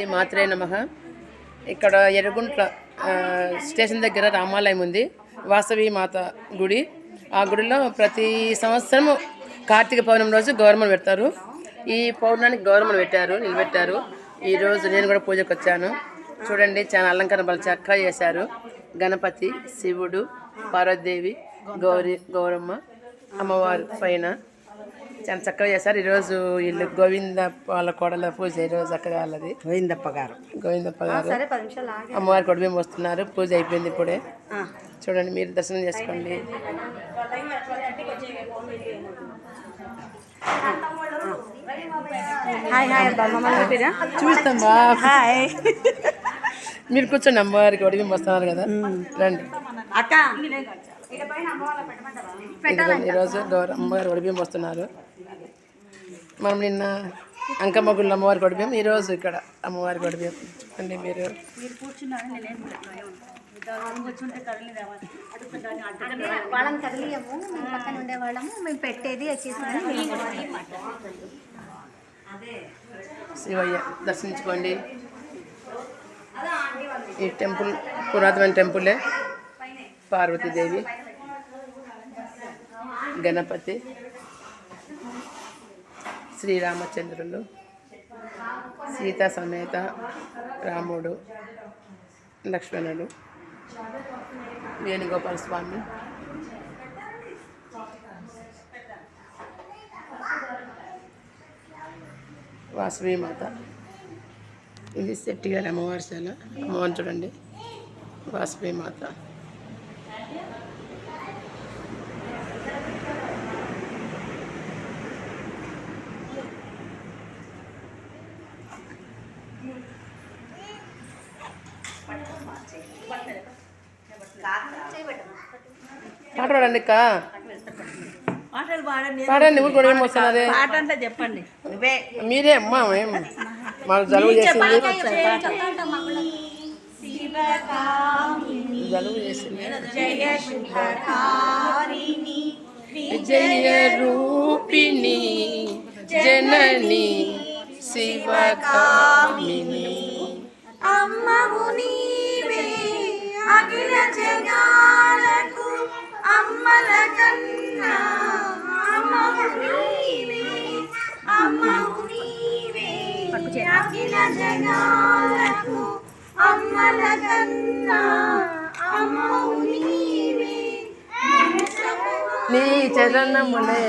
శ్రీ మాత్రే నమ. ఇక్కడ ఎర్రగుంట్ల స్టేషన్ దగ్గర రామాలయం ఉంది. వాసవి మాత గుడి. ఆ గుడిలో ప్రతి సంవత్సరం కార్తీక పౌర్ణమి రోజు గౌరవం పెడతారు. ఈ పౌర్ణానికి గౌరమ్మను పెట్టారు నిలబెట్టారు. ఈరోజు నేను కూడా పూజకు వచ్చాను. చూడండి చాలా అలంకరణ బల చక్కగా చేశారు. గణపతి శివుడు పార్వతీదేవి గౌరీ గౌరమ్మ అమ్మవారు పైన. చాలా చక్కగా చేశారు. ఈరోజు వీళ్ళు గోవింద వాళ్ళ కోడల పూజ ఈరోజు చక్కగా వాళ్ళది. గోవిందప్ప గారు. గోవిందప్ప గారు. అమ్మవారి కొడుకు వస్తున్నారు. పూజ అయిపోయింది ఇప్పుడే. చూడండి మీరు దర్శనం చేసుకోండి. హాయ్ మీరు కూర్చోండి అమ్మవారికి కొడుకు వస్తున్నారు కదా. రండి. అక్క. ఈరోజు గౌర అమ్మగారు ఒడిబియ్యం వస్తున్నారు మనం నిన్న అంకమ్మ గుళ్ళ అమ్మవారి కొడిబియ్యం ఈరోజు ఇక్కడ అమ్మవారి కొడిబియ్యం చూడండి మీరు. వాళ్ళని కదిలియము మేము పక్కన ఉండేవాళ్ళము మేము పెట్టేది వచ్చేసి శివయ్య దర్శించుకోండి. ఈ టెంపుల్ పురాతన టెంపులే పార్వతీదేవి. గణపతి శ్రీరామచంద్రులు సీత సమేత రాముడు లక్ష్మణుడు వేణుగోపాల స్వామి వాసవీమాత ఇది శెట్టి గారి అమ్మవారి శాల. అమ్మవారిని చూడండి. వాసవీమాత పాట పాడండి అక్క. మాటలు పాడండి. పాడండి ఊరు కూడా ఏం వస్తున్నది పాట అంటే చెప్పండి. మీరే అమ్మా ఏం? మాకు జలుబు చేసింది. జలుబు చేసింది. విజయ రూపిణి జనని శివకామిని. అమ్మవు అఖిల జగాలకు అమ్మల కన్నా. అఖిల జగాలకు అమ్మల కన్నా. నీ చరణములే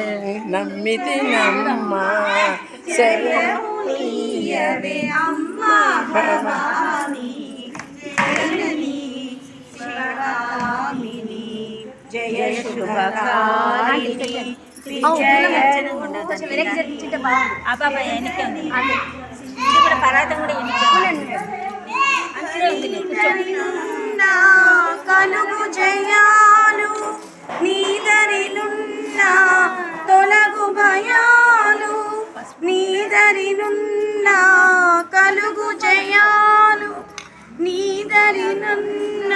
నమ్మితి నమ్మ. శరణీయవే అమ్మ జయ శుభకారిణి ఆ పాప వెనక్కి ఉంది. ఇది కూడా పరాతం కూడా వెనక్కి అంతే ఉంది నా కలుగు జయాలు నీదరినున్న తొలగు భయాలు నీదరినున్న కలుగు జయాలు నీదరినున్న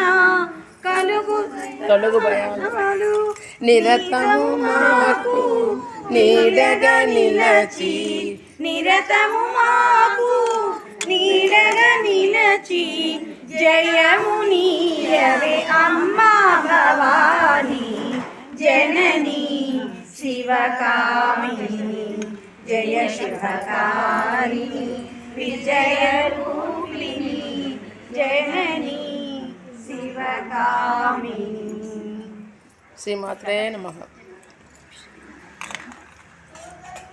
తొలగు. భయాలు. నిరతము మాకు నీడగా నిలచి. నిరతము మాకు నీడగా నిలచి. జయము నీరవే అమ్మా భవాని. జనని శివకామిని జయ శివకారిణి విజయ రూపిణి. జనని శ్రీమాత్రే నమ.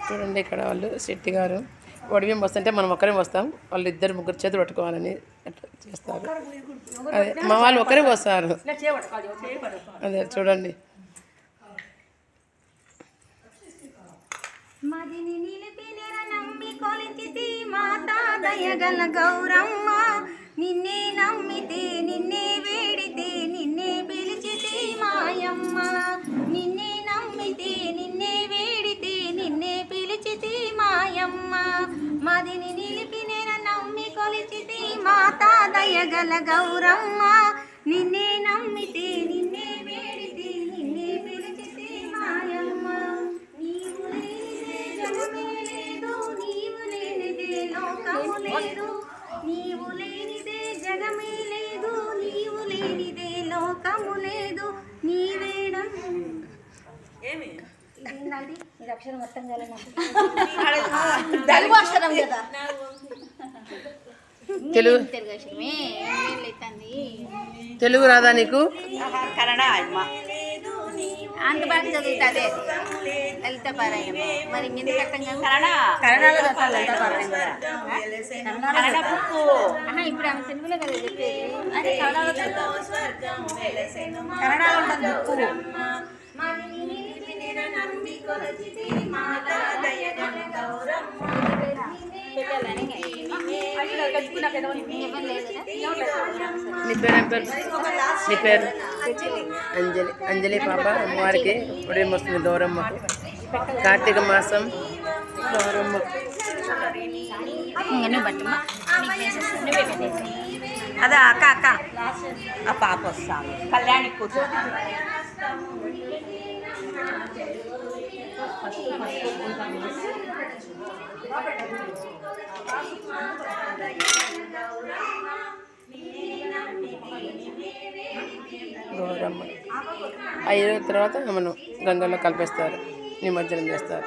చూడండి ఇక్కడ వాళ్ళు శెట్టి గారు. ఒడిబియ్యం వస్తుంటే మనం ఒక్కరే వస్తాం. వాళ్ళు ఇద్దరు ముగ్గురు చేతులు పట్టుకోవాలని అట్లా చేస్తారు. అదే మా వాళ్ళు ఒకరే వస్తారు. అదే చూడండి. మదిని నిలిపి నెర నమ్మి కొలిచితి మాతా దయగల గౌరమ్మ. నిన్నే దయగల గౌరమ్మ నిన్నే నమ్మితే నిన్నే వేడితే నిన్నే పిలిచితే మాయమ్మ. నీవు లేనిదే జగమే లేదు నీవు లేనిదే లోకము లేదు. నీవు లేనిదే జగమే లేదు నీవు లేనిదే లోకము లేదు. నీవేడం ఇదేంటండి ఇది అక్షరం మొత్తం కాలే నాకు. తెలుగు అక్షరం కదా. తెలుగు తెలుగు రాదా నీకు? కన్నడ అమ్మ. అంత బాగా చదువుతుంది. లలిత పారాయణ. మరి ఇంకెందుకు అర్థం కాదు? కన్నడ. కన్నడలో చదవాలి లలిత పారాయణ కూడా. కన్నడ బుక్కు. ఆహా, ఇప్పుడు ఆమె తెలుగులో కదా చెప్పేది. అదే కన్నడలో చదువు. కన్నడలో ఉంటుంది బుక్కు. ఎవరు లేదు కదా? నీ పేరు ఏం పేరు నీ పేరు అంజలి అంజలి పాప అమ్మవారికి ఉదయం వస్తుంది గౌరమ్మకు కార్తీక మాసం గౌరమ్మకు ఇంకా నువ్వు పట్టమ్మా నీకు వేసేస్తా. నువ్వే పెట్టేసి అదా అక్క అక్క ఆ పాప వస్తాను కళ్యాణి కూతురు గౌరమ్మ. అయిన తర్వాత మనం గంగలో కలిపేస్తారు నిమజ్జనం చేస్తారు.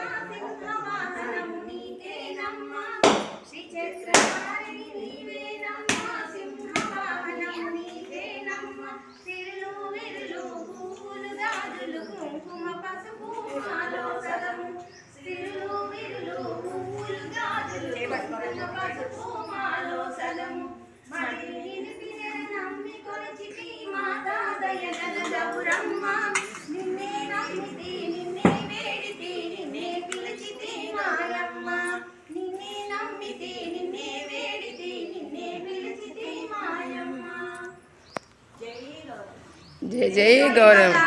జై జై గౌరమ్మ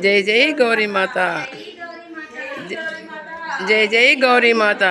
జై జై గౌరీ మాత. జై జై గౌరీ మాత.